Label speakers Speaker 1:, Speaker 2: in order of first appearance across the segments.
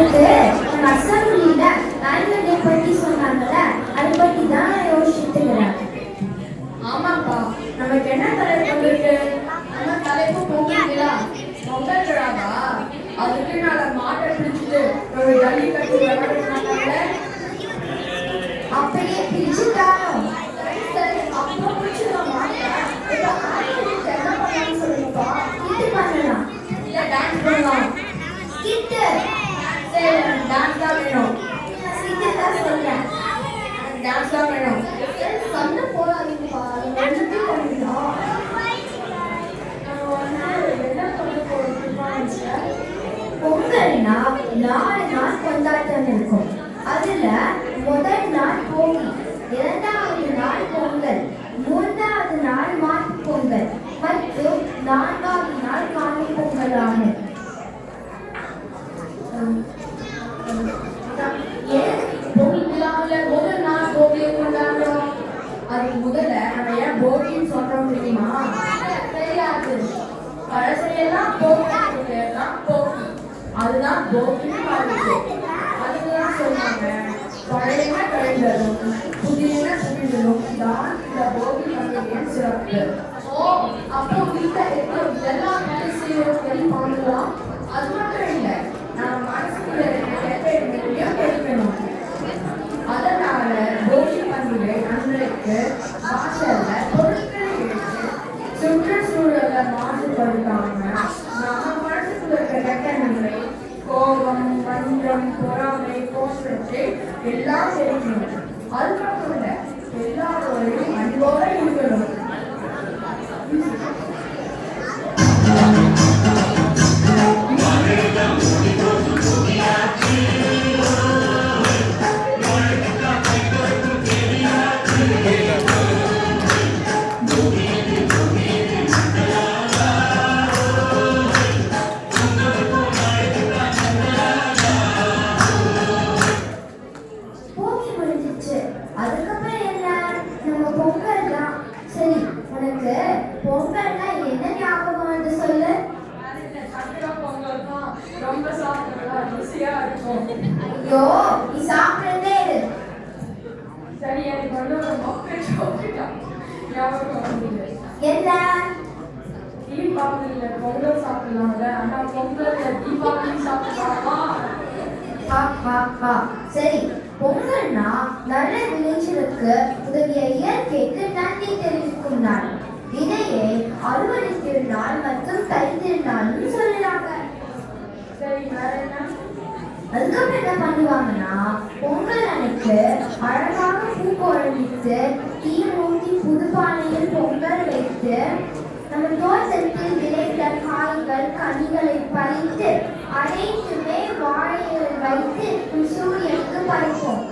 Speaker 1: நேற்று எங்க அசம்பிளியில ஆனுவல் பத்தி சொன்னாங்கல்ல அதை பத்தி தான் நான் யோசிச்சுட்டு
Speaker 2: ஆமாப்பா. நமக்கு என்ன தலைப்பு இருக்கு நம்ம தலைப்பு பொங்கலா பொங்கல் விழாவா அதுக்கு நான் மாட்டை பிடிச்சிட்டு நம்ம ஜல்லி கட்டி விளையாடுறாங்கல்ல
Speaker 1: அப்படியே பிரிச்சுட்டாலும்
Speaker 2: சரி சரி அப்புறம் பிடிச்சிடலாம் மாட்டை இப்போ ஆடியன்ஸ் என்ன பண்ணலாம்னு சொல்லுங்கப்பா
Speaker 1: இது பண்ணலாம்
Speaker 2: இல்ல டான்ஸ் பண்ணலாம்
Speaker 1: கிட்டு
Speaker 2: சரி டான்ஸ் தான் வேணும்
Speaker 1: கிட்டு தான் சொல்றேன்
Speaker 2: டான்ஸ் தான் வேணும்
Speaker 1: சண்டை போடாதீங்கப்பா ரெண்டுத்தையும் பண்ணிடலாம்
Speaker 2: நம்ம வந்து என்ன பண்ண போறோம்
Speaker 1: பொங்கல்னா நாலு நாள் கொண்டாட்டம் இருக்கும் அதுல முதல் நாள் போகி இரண்டாவது நாள் பொங்கல் மூன்றாவது நாள் மாட்டுப் பொங்கல் மற்றும் நான்காவது நாள் காலை பொங்கல் ஆகும்
Speaker 2: ஏன் போகி விழாவில் முதல் நாள் போகியை கொண்டாடுறோம் அதுக்கு முதல்ல நம்ம ஏன் போகின்னு சொல்றோம் தெரியுமா? தெரியாது. பழசையெல்லாம் போகி போகி. அதுதான் போகின்னு பாருச்சு அதுக்குதான் சொன்னாங்க பழையன கழிந்ததும் புதியன புரிந்ததும் தான் இந்த போகி பண்டிகையின் சிறப்பு. கோபம் வஞ்சம் பொறாமை போன்றவற்றை எல்லாம் தெரிக்கணும் அதுக்கப்புறம் எல்லாரோடையும் அன்போட இருக்கணும்.
Speaker 1: சரி பொங்கல்னா நல்ல விளைச்சலுக்கு உதவிய இயற்கைக்கு நன்றி தெரிவிக்கும் நாள் இதையே அறுவடை திருநாள் மற்றும் தை திருநாள்னு சொல்லுறாங்க
Speaker 2: சரி
Speaker 1: அதுக்கப்புறம் என்ன பண்ணுவாங்கன்னா பொங்கல் அன்னைக்கு அழகாக பூக்கோளமிட்டு தீ மூட்டி புதுப்பானையில் பொங்கல் வைத்து நம்ம தோட்டத்தில் காய்கள் கனிகளை பறித்து அனைத்துமே வாழையில் வைத்து சூரியனுக்கு பறிப்போம்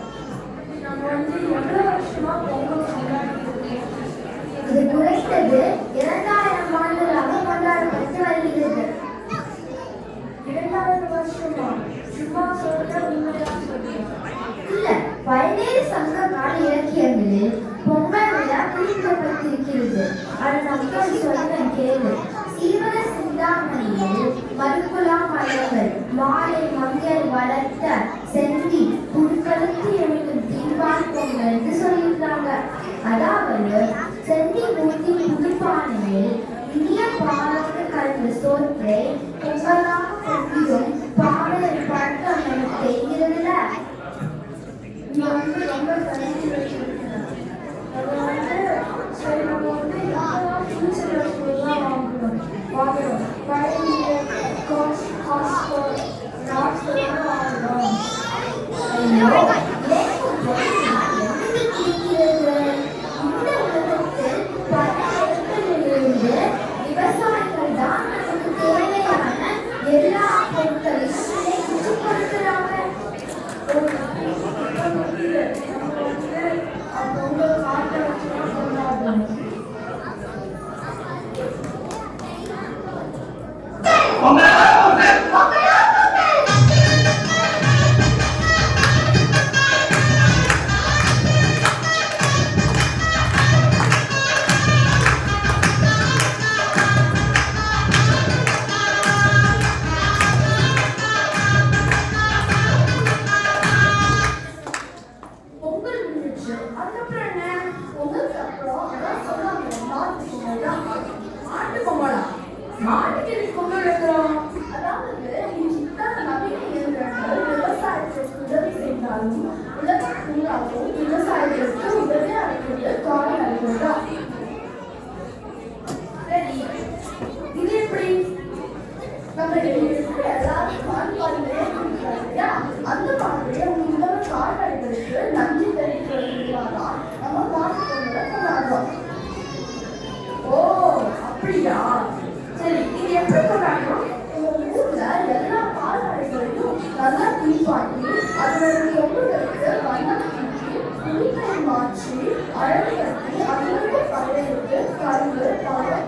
Speaker 2: நம்ம வந்து எவ்வளவு வருஷமா பொங்கல் இருக்கோம்?
Speaker 1: இது குறைந்தது இரண்டாயிரம் ஆண்டுகளாக கொண்டாடப்பட்டு வருகிறது.
Speaker 2: இரண்டாயிரம் வருஷமா? சும்மா சொல்ற உண்மையா
Speaker 3: திருவிழாவும் விவசாயிகளுக்கு உதவியா இருக்கிறது கால்நடைகள் தான் சரி இது எப்படி நம்ம எல்லாரும் இல்லையா அந்த உங்களோட கால்நடைகளுக்கு நன்றி நம்ம கொண்டாடுறோம் ஓ அப்படியா சரி இது எப்படி கொண்டாடுறோம் உங்க ஊர்ல எல்லா கால்நடைகளையும் நல்லா அதனுடைய அழகு கருத்து அதிக கலையுறு பாடம்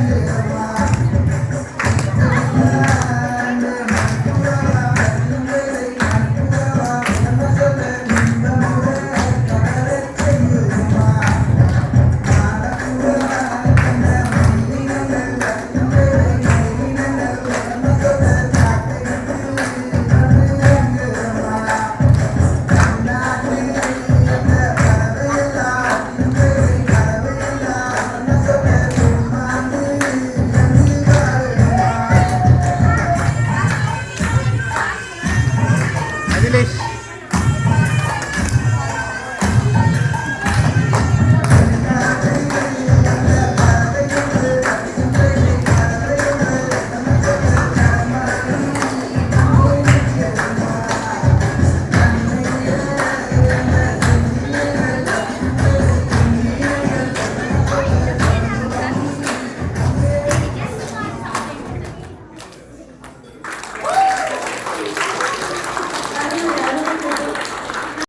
Speaker 3: Thank you.